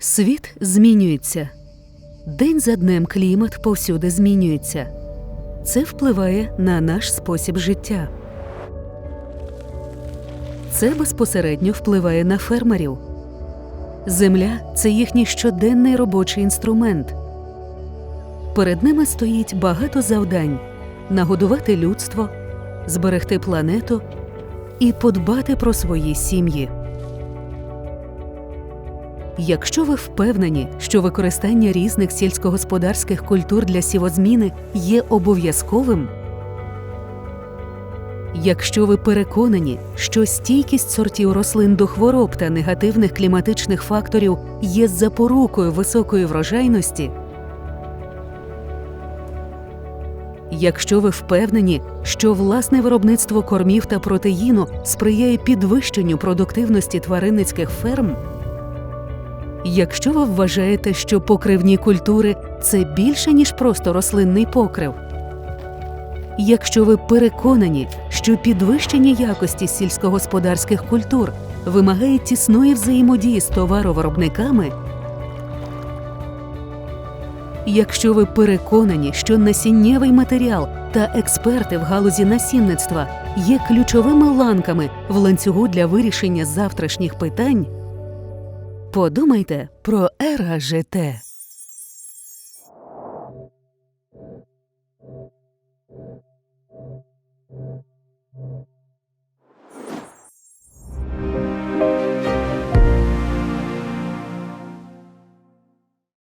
Світ змінюється. День за днем клімат повсюди змінюється. Це впливає на наш спосіб життя. Це безпосередньо впливає на фермерів. Земля це їхній щоденний робочий інструмент. Перед ними стоїть багато завдань нагодувати людство, зберегти планету і подбати про свої сім'ї. Якщо ви впевнені, що використання різних сільськогосподарських культур для сівозміни є обов'язковим, якщо ви переконані, що стійкість сортів рослин до хвороб та негативних кліматичних факторів є запорукою високої врожайності, якщо ви впевнені, що власне виробництво кормів та протеїну сприяє підвищенню продуктивності тваринницьких ферм, Якщо ви вважаєте, що покривні культури це більше, ніж просто рослинний покрив, якщо ви переконані, що підвищення якості сільськогосподарських культур вимагає тісної взаємодії з товаровиробниками, якщо ви переконані, що насіннєвий матеріал та експерти в галузі насінництва є ключовими ланками в ланцюгу для вирішення завтрашніх питань. Подумайте про ЕРА ЖТ.